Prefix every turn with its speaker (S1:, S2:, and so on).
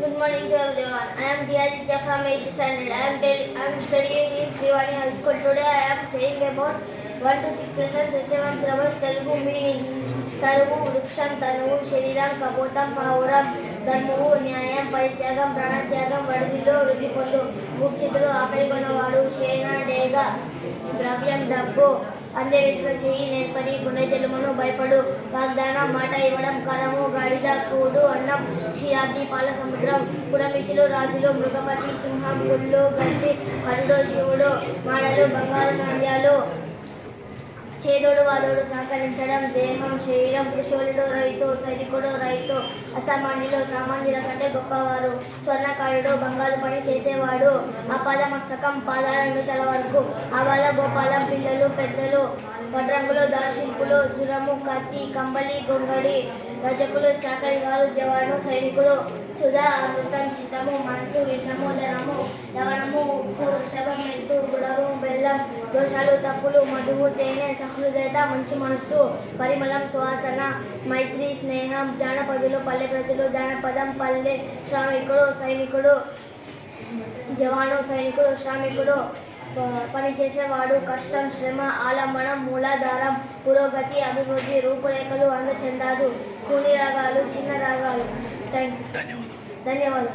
S1: Good morning to everyone. I am Diaditya from 8th standard. I am, tell, I am studying in Srivani High School. Today I am saying about 1 to 6 lessons, S7 syllabus, Telugu meanings. తరువు వృక్షం తనువు శరీరం కపోతం పావురం ధర్మము న్యాయం పరిత్యాగం ప్రాణత్యాగం వడిదిలో వృద్ధి పొందు ముఖ్యతుడు ఆకలి కొనవాడు షేన డేగ ద్రవ్యం డబ్బు అందేవేసిన చెయ్యి నేర్పరి గుండె జలుమును భయపడు వాగ్దానం మాట ఇవ్వడం కరము గాడిద కూడు అన్నం క్షీరాబ్ది పాల సముద్రం పురమిషులు రాజులు మృగపతి సింహం గుళ్ళు గట్టి కరుడు శివుడు మాడలు బంగారు నాణ్యాలు చేదోడు వాదోడు సహకరించడం దేహం శరీరం కుశలుడు రైతు సైనికుడు రైతు అసామాన్యులు సామాన్యుల కంటే గొప్పవారు. స్వర్ణకారుడు బంగారు పని చేసేవాడు. అపాద మస్తకం పాదాల నుండి తల వరకు. అవాల గోపాలం పిల్లలు పెద్దలు వడ్రంగులు దార్శింపులు జురము కత్తి కంబలి గొంగడి రజకులు చాకరిగాలు జవాను సైనికులు సుధా అమృతం చిత్తము మనసు విఘ్నము ధనము దోషాలు తప్పులు మధువు తేనె సహృదయత మంచి మనస్సు పరిమళం సువాసన మైత్రి స్నేహం జానపదులు పల్లె ప్రజలు జానపదం పల్లె శ్రామికుడు సైనికుడు జవాను సైనికుడు శ్రామికుడు ప- పని చేసేవాడు కష్టం శ్రమ ఆలంబనం మూలాధారం పురోగతి అభివృద్ధి రూపురేఖలు అందచందాలు కూని రాగాలు చిన్న రాగాలు. థ్యాంక్ యూ ధన్యవాదాలు.